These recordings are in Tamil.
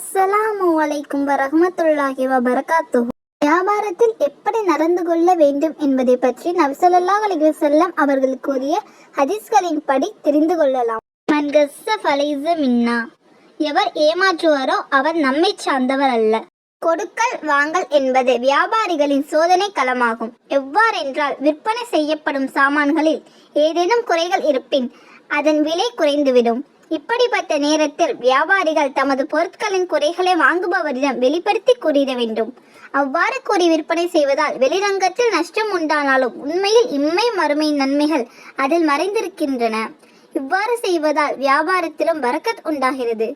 அஸ்ஸலாமு அலைக்கும் வரஹமத்துல்லாஹி வபரகாத்து வியாபாரத்தில் எப்படி நடந்து கொள்ள வேண்டும் என்பதை பற்றி நபிசல்லாஹ் அலைஹி வஸல்லம் அவர்கள் கூறிய ஹதீஸ்களின் படி தெரிந்து கொள்ளலாம். மன்கஸ்ஸ ஃபலைஸ மின்னா. எவர் ஏமாற்றுவாரோ அவர் நம்மை சார்ந்தவர் அல்ல. கொடுக்கல் வாங்கல் என்பது வியாபாரிகளின் சோதனை களமாகும். எவ்வாறென்றால் விற்பனை செய்யப்படும் சாமான்களில் ஏதேனும் குறைகள் இருப்பின் அதன் விலை குறைந்துவிடும். இப்படிப்பட்ட நேரத்தில் வியாபாரிகள் தமது பொருட்களின் குறைகளை வாங்குபவரிடம் வெளிப்படுத்தி கூறிட வேண்டும். அவ்வாறு கூறி விற்பனை செய்வதால் வெளிரங்கத்தில் நஷ்டம் உண்டானாலும் உண்மையில் இம்மை மறுமை நன்மைகள் அதில் மறைந்திருக்கின்றன. இவ்வாறு செய்வதால் வியாபாரத்திலும் வரக்கத் உண்டாகிறது.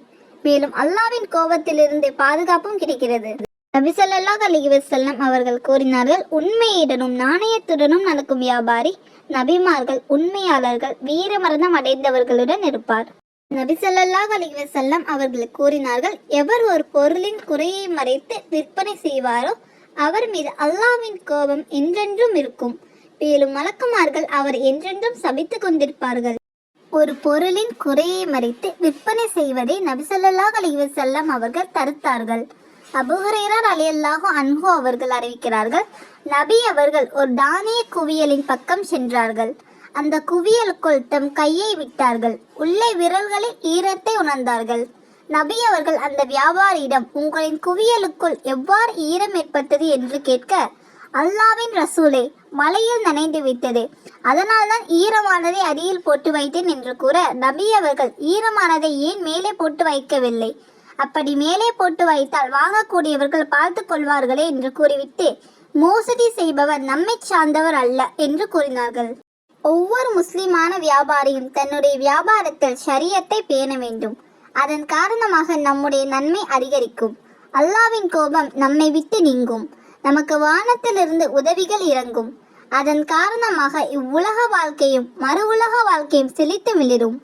மேலும் அல்லாவின் கோபத்திலிருந்து பாதுகாப்பும் கிடைக்கிறது. நபிசல்லாஹ் அலைஹி வஸல்லம் அவர்கள் கூறினார்கள் உண்மையுடனும் நாணயத்துடனும் நடக்கும் வியாபாரி நபிமார்கள் உண்மையாளர்கள் வீரமரணம் அடைந்தவர்களுடன் இருப்பார். நபிசல்லாஹ் அலைஹி செல்லம் அவர்கள் கூறினார்கள் எவர் ஒரு பொருளின் குறையை மறைத்து விற்பனை செய்வாரோ அவர் மீது அல்லாவின் கோபம் என்றென்றும் இருக்கும். மேலும் மலக்குமார்கள் அவர் என்றென்றும் சபித்துக் கொண்டிருப்பார்கள். ஒரு பொருளின் குறையை மறைத்து விற்பனை செய்வதை நபிசல்லாஹ் அலைஹி செல்லம் அவர்கள் தடுத்தார்கள். அலி அலியல்லாஹு அன்ஹு அவர்கள் அறிவிக்கிறார்கள் நபி அவர்கள் ஒரு தானிய குவியலின் பக்கம் சென்றார்கள். அந்த குவியலுக்குள் தம் கையை விட்டார்கள். உள்ளே விரல்களில் ஈரத்தை உணர்ந்தார்கள். நபி அவர்கள் அந்த வியாபாரியிடம் உங்களின் குவியலுக்குள் எவ்வாறு ஈரம் ஏற்பட்டது என்று கேட்க அல்லாவின் ரசூலே மலையில் நனைந்து விட்டது. அதனால்தான் ஈரமானதை அடியில் போட்டு வைத்தேன் என்று கூற நபி அவர்கள் ஈரமானதை ஏன் மேலே போட்டு வைக்கவில்லை? அப்படி மேலே போட்டு வைத்தால் வாங்கக்கூடியவர்கள் பார்த்து கொள்வார்களே என்று கூறிவிட்டு மோசடி செய்பவர் நம்மை சார்ந்தவர் அல்ல என்று கூறினார்கள். ஒவ்வொரு முஸ்லிமான வியாபாரியும் தன்னுடைய வியாபாரத்தில் ஷரியத்தை பேண வேண்டும். அதன் காரணமாக நம்முடைய நன்மை அதிகரிக்கும். அல்லாவின் கோபம் நம்மை விட்டு நீங்கும். நமக்கு வானத்திலிருந்து உதவிகள் இறங்கும். அதன் காரணமாக இவ்வுலக வாழ்க்கையும் மறு உலக வாழ்க்கையும் செழித்து மிளிரும்.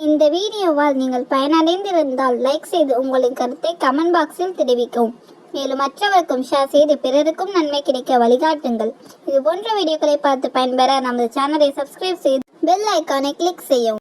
இந்த வீடியோவால் நீங்கள் பயனடைந்திருந்தால் லைக் செய்து உங்களின் கருத்தை கமெண்ட் பாக்ஸில் தெரிவிக்கவும். மேலும் மற்றவருக்கும் ஷேர் செய்து பிறருக்கும் நன்மை கிடைக்க வழிகாட்டுங்கள். இது போன்ற வீடியோக்களை பார்த்து பயன்பெற நமது சேனலை சப்ஸ்கிரைப் செய்து பெல் ஐக்கானை கிளிக் செய்யவும்.